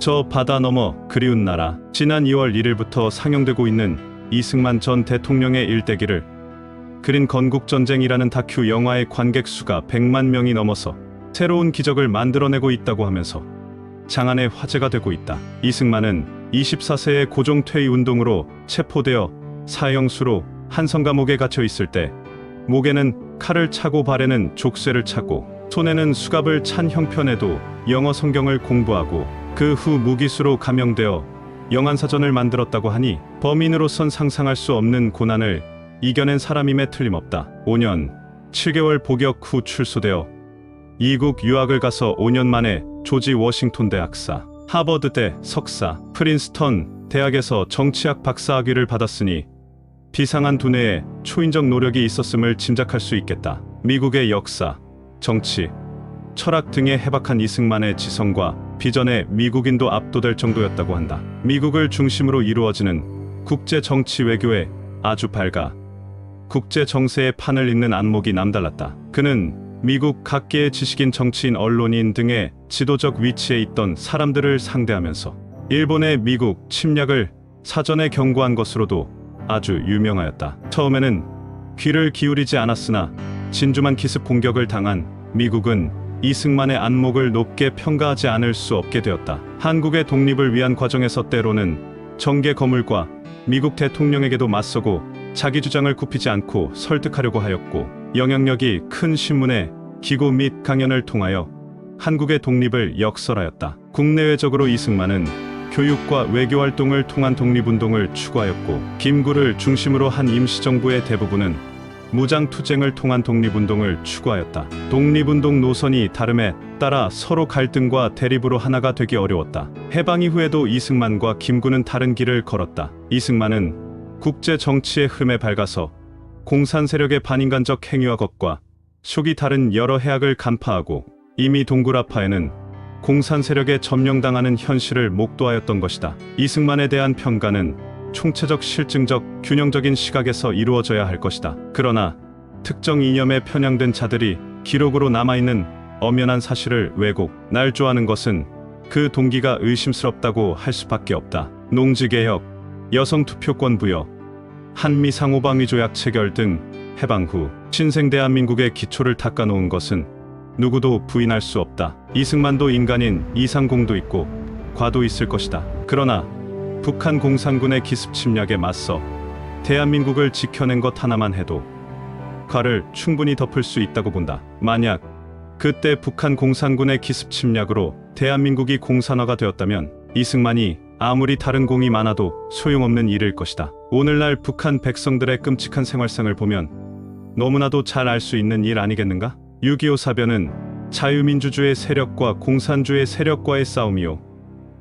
저 바다 너머 그리운 나라 지난 2월 1일부터 상영되고 있는 이승만 전 대통령의 일대기를 그린 건국전쟁이라는 다큐 영화의 관객 수가 100만 명이 넘어서 새로운 기적을 만들어내고 있다고 하면서 장안의 화제가 되고 있다. 이승만은 24세의 고종 퇴위 운동으로 체포되어 사형수로 한성 감옥에 갇혀 있을 때 목에는 칼을 차고 발에는 족쇄를 차고 손에는 수갑을 찬 형편에도 영어 성경을 공부하고 그 후 무기수로 감형되어 영안사전을 만들었다고 하니 범인으로선 상상할 수 없는 고난을 이겨낸 사람임에 틀림없다. 5년 7개월 복역 후 출소되어 이국 유학을 가서 5년 만에 조지 워싱턴 대학사, 하버드대 석사, 프린스턴 대학에서 정치학 박사학위를 받았으니 비상한 두뇌에 초인적 노력이 있었음을 짐작할 수 있겠다. 미국의 역사, 정치, 철학 등에 해박한 이승만의 지성과 비전에 미국인도 압도될 정도였다고 한다. 미국을 중심으로 이루어지는 국제 정치 외교에 아주 밝아 국제 정세의 판을 잇는 안목이 남달랐다. 그는 미국 각계의 지식인, 정치인, 언론인 등의 지도적 위치에 있던 사람들을 상대하면서 일본의 미국 침략을 사전에 경고한 것으로도 아주 유명하였다. 처음에는 귀를 기울이지 않았으나 진주만 기습 공격을 당한 미국은 이승만의 안목을 높게 평가하지 않을 수 없게 되었다. 한국의 독립을 위한 과정에서 때로는 정계 거물과 미국 대통령에게도 맞서고 자기 주장을 굽히지 않고 설득하려고 하였고 영향력이 큰 신문의 기고 및 강연을 통하여 한국의 독립을 역설하였다. 국내외적으로 이승만은 교육과 외교 활동을 통한 독립운동을 추구하였고 김구를 중심으로 한 임시정부의 대부분은 무장 투쟁을 통한 독립운동을 추구하였다. 독립운동 노선이 다름에 따라 서로 갈등과 대립으로 하나가 되기 어려웠다. 해방 이후에도 이승만과 김구는 다른 길을 걸었다. 이승만은 국제 정치의 흐름에 밝아서 공산 세력의 반인간적 행위와 것과 속이 다른 여러 해악을 간파하고 이미 동굴아파에는 공산 세력에 점령당하는 현실을 목도하였던 것이다. 이승만에 대한 평가는 총체적 실증적 균형적인 시각에서 이루어져야 할 것이다. 그러나 특정 이념에 편향된 자들이 기록으로 남아있는 엄연한 사실을 왜곡, 날조하는 것은 그 동기가 의심스럽다고 할 수밖에 없다. 농지개혁, 여성 투표권 부여, 한미 상호방위 조약 체결 등 해방 후 신생 대한민국의 기초를 닦아놓은 것은 누구도 부인할 수 없다. 이승만도 인간인 이상공도 있고 과도 있을 것이다. 그러나 북한 공산군의 기습 침략에 맞서 대한민국을 지켜낸 것 하나만 해도 과를 충분히 덮을 수 있다고 본다. 만약 그때 북한 공산군의 기습 침략으로 대한민국이 공산화가 되었다면 이승만이 아무리 다른 공이 많아도 소용없는 일일 것이다. 오늘날 북한 백성들의 끔찍한 생활상을 보면 너무나도 잘 알 수 있는 일 아니겠는가? 6.25 사변은 자유민주주의 세력과 공산주의 세력과의 싸움이요.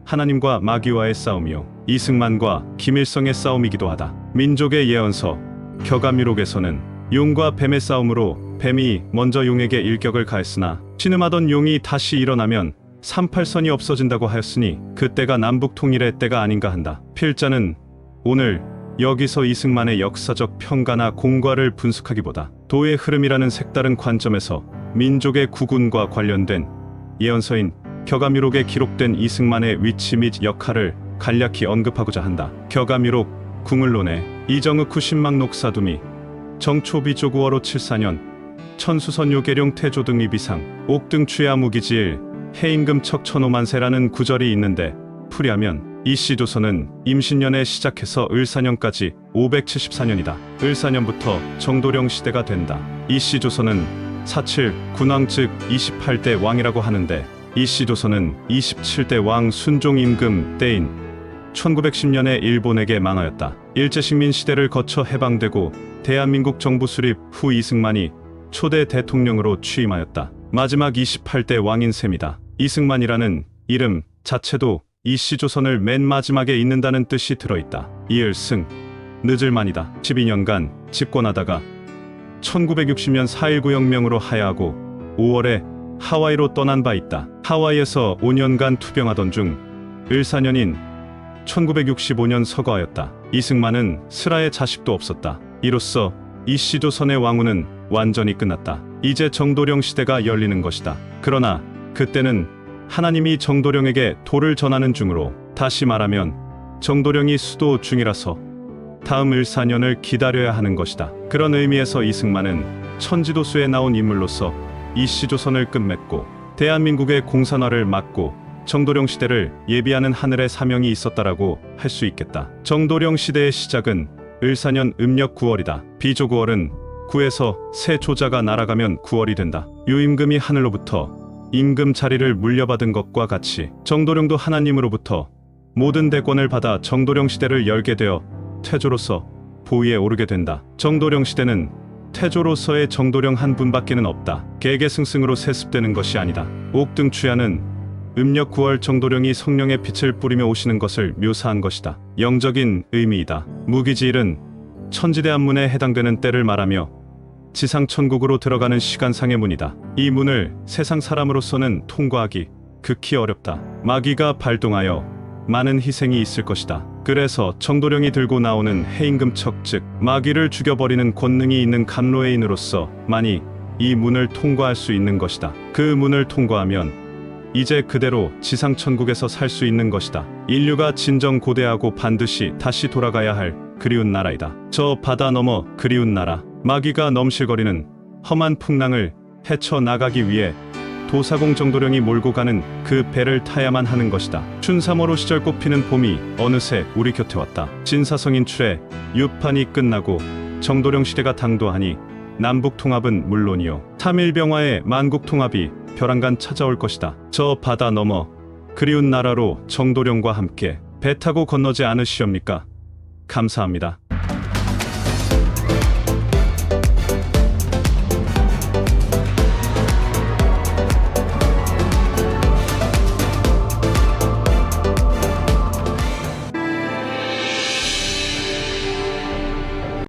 하나님과 마귀와의 싸움이요. 이승만과 김일성의 싸움이기도 하다. 민족의 예언서 격암유록에서는 용과 뱀의 싸움으로 뱀이 먼저 용에게 일격을 가했으나 신음하던 용이 다시 일어나면 38선이 없어진다고 하였으니 그때가 남북 통일의 때가 아닌가 한다. 필자는 오늘 여기서 이승만의 역사적 평가나 공과를 분석하기보다 도의 흐름이라는 색다른 관점에서 민족의 구군과 관련된 예언서인 격암유록에 기록된 이승만의 위치 및 역할을 간략히 언급하고자 한다. 격암유록 궁을론에 이정흑 후신막 녹사두미 정초비조구어로 74년 천수선 요계룡 태조 등 이 비상 옥등 취하 무기지일 해임금 척 천오만세라는 구절이 있는데 풀이하면 이씨 조선은 임신년에 시작해서 을사년까지 574년이다. 을사년부터 정도령 시대가 된다. 이씨 조선은 사칠 군왕 즉 28대 왕이라고 하는데 이씨 조선은 27대 왕 순종 임금 때인 1910년에 일본에게 망하였다. 일제식민 시대를 거쳐 해방되고 대한민국 정부 수립 후 이승만이 초대 대통령으로 취임하였다. 마지막 28대 왕인 셈이다. 이승만이라는 이름 자체도 이씨 조선을 맨 마지막에 잇는다는 뜻이 들어있다. 이을승, 늦을만이다. 12년간 집권하다가 1960년 4.19 혁명으로 하야하고 5월에 하와이로 떠난 바 있다. 하와이에서 5년간 투병하던 중 을사년인 1965년 서거하였다. 이승만은 슬아의 자식도 없었다. 이로써 이씨 조선의 왕후는 완전히 끝났다. 이제 정도령 시대가 열리는 것이다. 그러나 그때는 하나님이 정도령에게 도를 전하는 중으로 다시 말하면 정도령이 수도 중이라서 다음 을사년을 기다려야 하는 것이다. 그런 의미에서 이승만은 천지도수에 나온 인물로서 이씨 조선을 끝맺고 대한민국의 공산화를 막고 정도령 시대를 예비하는 하늘의 사명이 있었다라고 할 수 있겠다. 정도령 시대의 시작은 을사년 음력 9월이다. 비조 9월은 9에서 새 조자가 날아가면 9월이 된다. 유임금이 하늘로부터 임금 자리를 물려받은 것과 같이 정도령도 하나님으로부터 모든 대권을 받아 정도령 시대를 열게 되어 태조로서 보위에 오르게 된다. 정도령 시대는 태조로서의 정도령 한 분밖에는 없다. 개개승승으로 세습되는 것이 아니다. 옥등추야는 음력 9월 정도령이 성령의 빛을 뿌리며 오시는 것을 묘사한 것이다. 영적인 의미이다. 무기지일은 천지대한문에 해당되는 때를 말하며 지상천국으로 들어가는 시간상의 문이다. 이 문을 세상 사람으로서는 통과하기 극히 어렵다. 마귀가 발동하여 많은 희생이 있을 것이다. 그래서 정도령이 들고 나오는 해임금척 즉 마귀를 죽여버리는 권능이 있는 감로의인으로서 만이 이 문을 통과할 수 있는 것이다. 그 문을 통과하면 이제 그대로 지상천국에서 살 수 있는 것이다. 인류가 진정 고대하고 반드시 다시 돌아가야 할 그리운 나라이다. 저 바다 너머 그리운 나라. 마귀가 넘실거리는 험한 풍랑을 헤쳐 나가기 위해 도사공 정도령이 몰고 가는 그 배를 타야만 하는 것이다. 춘삼월호 시절 꽃피는 봄이 어느새 우리 곁에 왔다. 진사성 인 출에 유판이 끝나고 정도령 시대가 당도하니 남북 통합은 물론이요. 삼일병화의 만국 통합이 벼랑간 찾아올 것이다. 저 바다 너머 그리운 나라로 정도령과 함께 배 타고 건너지 않으시옵니까? 감사합니다.